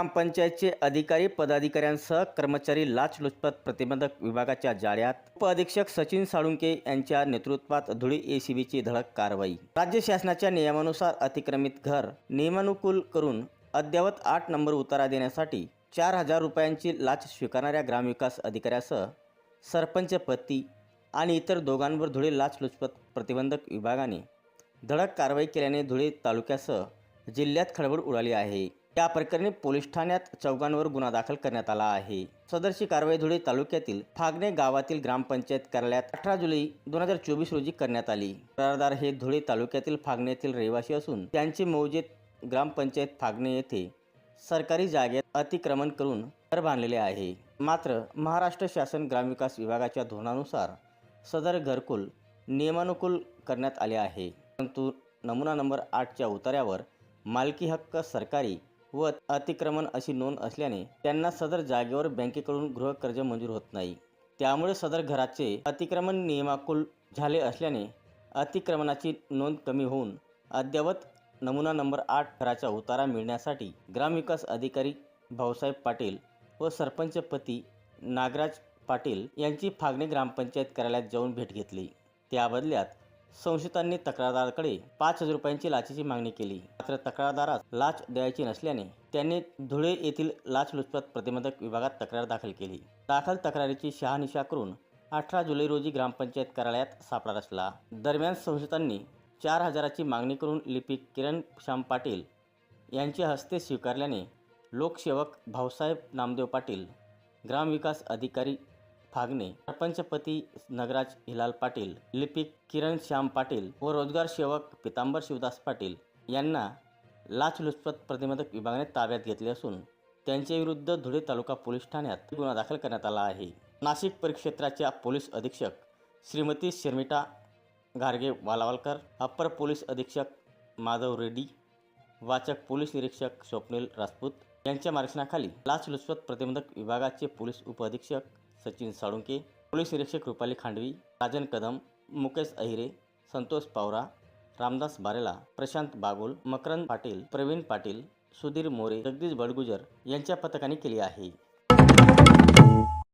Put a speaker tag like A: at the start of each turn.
A: ग्रामपंचायतचे अधिकारी पदाधिकाऱ्यांसह कर्मचारी लाचलुचपत प्रतिबंधक विभागाच्या जाळ्यात. उपअधीक्षक सचिन साळुंके यांच्या नेतृत्वात धुळे एसीबीची धडक कारवाई. राज्य शासनाच्या नियमानुसार अतिक्रमित घर नियमानुकूल करून अद्ययावत आठ नंबर उतारा देण्यासाठी चार हजार रुपयांची लाच स्वीकारणाऱ्या ग्रामविकास अधिकाऱ्यासह सरपंच पती आणि इतर दोघांवर धुळे लाचलुचपत प्रतिबंधक विभागाने धडक कारवाई केल्याने धुळे तालुक्यासह जिल्ह्यात खळबळ उडाली आहे. या प्रकरणी पोलीस ठाण्यात चौघांवर गुन्हा दाखल करण्यात आला आहे. सदरची कारवाई धुळे तालुक्यातील फागणे गावातील ग्रामपंचायत कार्यालयात अठरा जुलै दोन हजार चोवीस रोजी करण्यात आली. तक्रारदार हे धुळे तालुक्यातील फागणेतील रहिवासी असून त्यांचे मौजेत ग्रामपंचायत फागणे येथे सरकारी जागेत अतिक्रमण करून घर बांधलेले आहे. मात्र महाराष्ट्र शासन ग्रामविकास विभागाच्या धोरणानुसार सदर घरकुल नियमानुकूल करण्यात आले आहे. परंतु नमुना नंबर आठच्या उतार्यावर मालकी हक्क सरकारी व अतिक्रमण अशी नोंद असल्याने त्यांना सदर जागेवर बँकेकडून गृहकर्ज मंजूर होत नाही. त्यामुळे सदर घराचे अतिक्रमण नियमाकुल झाले असल्याने अतिक्रमणाची नोंद कमी होऊन अद्ययावत नमुना नंबर आठ घराचा उतारा मिळण्यासाठी ग्रामविकास अधिकारी भाऊसाहेब पाटील व सरपंच पती नागराज पाटील यांची फागणे ग्रामपंचायत कार्यालयात जाऊन भेट घेतली. त्या बदल्यात संशयितांनी तक्रारदाराकडे पाच हजार रुपयांची लाचेची मागणी केली. मात्र तक्रारदारास लाच द्यायची नसल्याने त्यांनी धुळे येथील लाचलुचपत प्रतिबंधक विभागात तक्रार दाखल केली. दाखल तक्रारीची शहानिशा करून अठरा जुलै रोजी ग्रामपंचायत कार्यालयात सापळा रचला. दरम्यान संशयितांनी चार हजाराची मागणी करून लिपिक किरण श्याम पाटील यांच्या हस्ते स्वीकारल्याने लोकसेवक भाऊसाहेब नामदेव पाटील ग्रामविकास अधिकारी फागणे. सरपंचपती नगराज हिलाल पाटील लिपिक किरण श्याम पाटील व रोजगार सेवक पितांबर शिवदास पाटील यांना लाचलुचपत प्रतिबंधक विभागाने ताब्यात घेतले असून त्यांच्याविरुद्ध धुळे तालुका पोलीस ठाण्यात गुन्हा दाखल करण्यात आला आहे. नाशिक परिक्षेत्राच्या पोलीस अधीक्षक श्रीमती शर्मिटा गारगे वालावलकर अप्पर पोलीस अधीक्षक माधव रेड्डी वाचक पोलीस निरीक्षक स्वप्नील राजपूत यांच्या मार्गदर्शनाखाली लाचलुचपत प्रतिबंधक विभागाचे पोलीस उपअधीक्षक सचिन साळुंके पोलीस निरीक्षक रुपाली खांडवी राजन कदम मुकेश अहिरे संतोष पावरा रामदास बारेला प्रशांत बागुल मकरंद पाटील प्रवीण पाटील सुधीर मोरे जगदीश बडगुजर यांच्या पथकाने केली आहे.